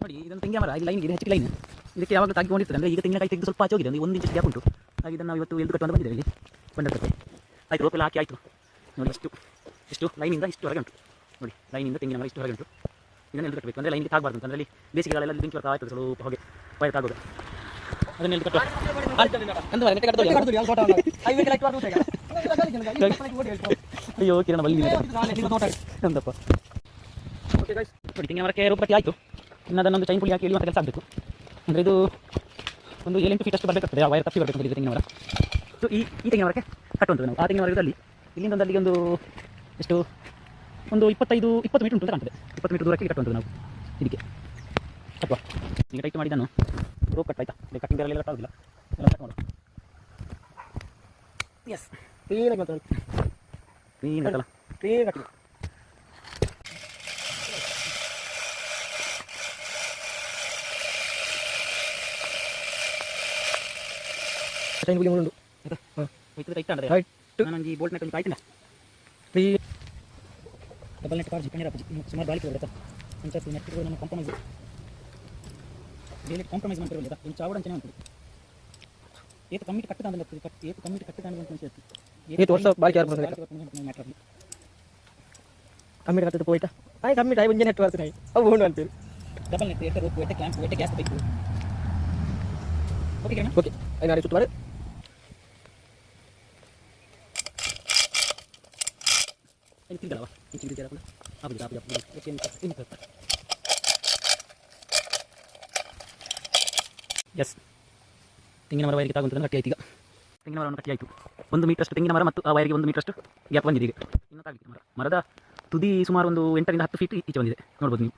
ನೋಡಿ ಇದೊಂದು ತೆಂಗಿನ ಮರ. ಇಲ್ಲಿ ಲೈನ್ ಇದೆ ಹೆಚ್ಚಿಗೆ ಲೈನ್ ಇದಕ್ಕೆ ಯಾವಾಗ ತಾಗಿಕೊಂಡಿರ್ತದೆ ಅಂದರೆ ಈಗ ತೆಂಗಿನಕಾಯಿ ತೆಗೆದು ಸ್ವಲ್ಪ ಆಚೆ ಹೋಗಿದೆ. ಒಂದು ಒಂದು ಇಂಚು ಗ್ಯಾಪ್ ಉಂಟು. ಹಾಗೆ ಇದನ್ನು ನಾವು ಇವತ್ತು ಎಲ್ದು ಕಟ್ಟು ಅಂತ ಬಂದಿದ್ದೇವೆ ಇಲ್ಲಿ. ಬಂದಿರ್ತದೆ ಆಯ್ತು ರೋಪೆಲ್ಲ ಹಾಕಿ ಆಯಿತು. ನೋಡಿ ಇಷ್ಟು. ಇಷ್ಟು ಲೈನಿಂದ ಇಷ್ಟು ಹೊರಗೆ ಉಂಟು. ನೋಡಿ ಲೈನಿಂದ ತೆಂಗಿನ ಮರ ಇಷ್ಟು ಹೊರಗೆ ಉಂಟು. ಇದನ್ನು ಎಲ್ದು ಕಟ್ಟಬೇಕು. ಅಂದರೆ ಲೈನ್ಗೆ ತಾಗಬಾರ್ದು ಅಂತ. ಅದರಲ್ಲಿ ಅಲ್ಲಿ ಬೇಸಿಗೆಗಳೆಲ್ಲ ಬೆಂಕಿ ಬರ್ತಾ ಆಯ್ತದೆ ಸ್ವಲ್ಪ ಹೋಗಿ. ಫೈರ್ ತಾಗೋದು. ಅದನ್ನ ಎಲ್ದು ಕಟ್ಟು ಅಯ್ಯೋ ಕಿರಣ ಬಲ್ಲಿ ನಂದಪ್ಪ ಓಕೆ ನೋಡಿ ತೆಂಗಿನ ಮರಕ್ಕೆ ರೂಪಟ್ಟಿ ಆಯಿತು. ಇನ್ನು ಅದನ್ನೊಂದು ಚೈನ್ ಪುಳಿ ಹಾಕಿ ಇಳಿಯುವಂಥ ಕೆಲಸ ಆಗಬೇಕು. ಅಂದರೆ ಇದು ಒಂದು ಏಳೆಂಟು ಫೀಟ್ ಅಷ್ಟು ಬರಬೇಕಾಗ್ತದೆ. ಆ ವೈರ್ ತಪ್ಪಿ ಬರಬೇಕು ಇದು ತೆಂಗಿನ ಮರ ಸೊ ಈ ಈ ತೆಂಗಿನ ಮರಕ್ಕೆ ಕಟ್ಟುವಂಥದ್ದು ನಾವು. ಆ ತೆಂಗಿನ ಮರದಲ್ಲಿ ಇಲ್ಲಿಂದ ಅಲ್ಲಿಗೆ ಒಂದು ಎಷ್ಟು? ಒಂದು ಇಪ್ಪತ್ತೈದು, ಇಪ್ಪತ್ತು ಮೀಟರ್ ಉಂಟು ಕಾಣ್ತದೆ. ಇಪ್ಪತ್ತು ಮೀಟರ್ ದೂರಕ್ಕೆ ಕಟ್ಟುವಂಥದ್ದು ನಾವು. ಇದಕ್ಕೆ. ಕಟ್ಟುವ ಈಗ ಟೈಟ್ ಮಾಡಿದ್ದನ್ನು ರೋಪ್ ಕಟ್ ಆಯ್ತಾ? ಕಟ್ಟಿಂಗ್ ಬೇರೆ ಕಟ್ ಆಗೋದಿಲ್ಲ ಎಲ್ಲ ಕಟ್ ಮಾಡೋ ಎಸ್ ಕ್ಲೀನಾಗಿ ಮಾತಾಡಿ ಕ್ಲೀನ್ ಆಯ್ತಲ್ಲ? ಕ್ಲೀನ್. ಹಾಕಿ ಚೈನ್ ಗುಲಿ ಮುಳ್ಳುಂಡು ಹೋಯ್ತದೆ ಟೈಟ್ ಅಂದರೆ Tight. ನಾನು ಈ ಬೋಲ್ಟ್ ನೆಟ್ ಒಂದು ಕಾಯ್ತಿಲ್ಲ ಕ್ಲೀನ್ ಡಬಲ್ ನೆಟ್ ಪಾರ್ಜಿ ಪನ್ನೀರ ಅಪ್ಪಾಜಿ ಸುಮಾರು ಬಾಳಿಕೆ ಬರುತ್ತೆ ಪಂಚಾಯತ್ ನೆಟ್ ನಮ್ಮ ಕಾಂಪ್ರಮೈಸ್ ಡೈಲಿ ಕಾಂಪ್ರಮೈಸ್ ಮಾಡ್ತಿರಲ್ಲ ಆಯ್ತಾ ಒಂದು ಚಾವಡ ಅಂಚನೆ ಮಾಡ್ತೀವಿ ಏತು ಕಮ್ಮಿಟ್ ಕಟ್ಟದ ಅಂದ್ರೆ ಕಟ್ ಏತು ಕಮ್ಮಿಟ್ ಕಟ್ಟದ ಅಂದ್ರೆ ಅಂತ ಅನ್ಸುತ್ತೆ ಏತು ವರ್ಷ ಬಾಳಿಕೆ ಯಾರು ಬರ್ತಾರೆ? ಮ್ಯಾಟ್ರ್ ಕಮ್ಮಿ ಕಟ್ಟದ ಪೋಯ್ತಾ ಆಯ್ ಕಮ್ಮಿ ಆಯ್ ಒಂಜೆ ನೆಟ್ ಬರ್ತೀನಿ ಅವು ಉಂಡು ಅಂತೀರಿ ಡಬಲ್ ನೆಟ್ ಎಟ್ಟ ರೋಪ್ ಎಟ್ಟ ಕ್ಯಾಂಪ್ ಎಟ್ಟ ಗ್ಯಾಸ್ ಬೇಕು ಓಕೆ ಕಿರಣ ಓಕೆ ಐದು ನಾಳೆ ಎಸ್ ತೆಂಗಿನ ಮರ ವೈರಿಗೆ ತಾಗುಂತಂದ್ರೆ ಕಟ್ಟಿ ಆಯ್ತು ಈಗ ತೆಂಗಿನ ಮರವನ್ನು ಕಟ್ಟಿ ಆಯಿತು ಒಂದು ಮೀಟರ್ಷ್ಟು ತೆಂಗಿನ ಮರ ಮತ್ತು ಆ ವೈರಿಗೆ ಒಂದು ಮೀಟರ್ಷ್ಟು ಗ್ಯಾಪ್ ಬಂದಿದೆ ಈಗ ಮರ ಮರದ ತುದಿ ಸುಮಾರು ಒಂದು ಎಂಟರಿಂದ ಹತ್ತು ಫೀಟ್ ಈಚೆ ಬಂದಿದೆ ನೋಡ್ಬೋದು ನೀವು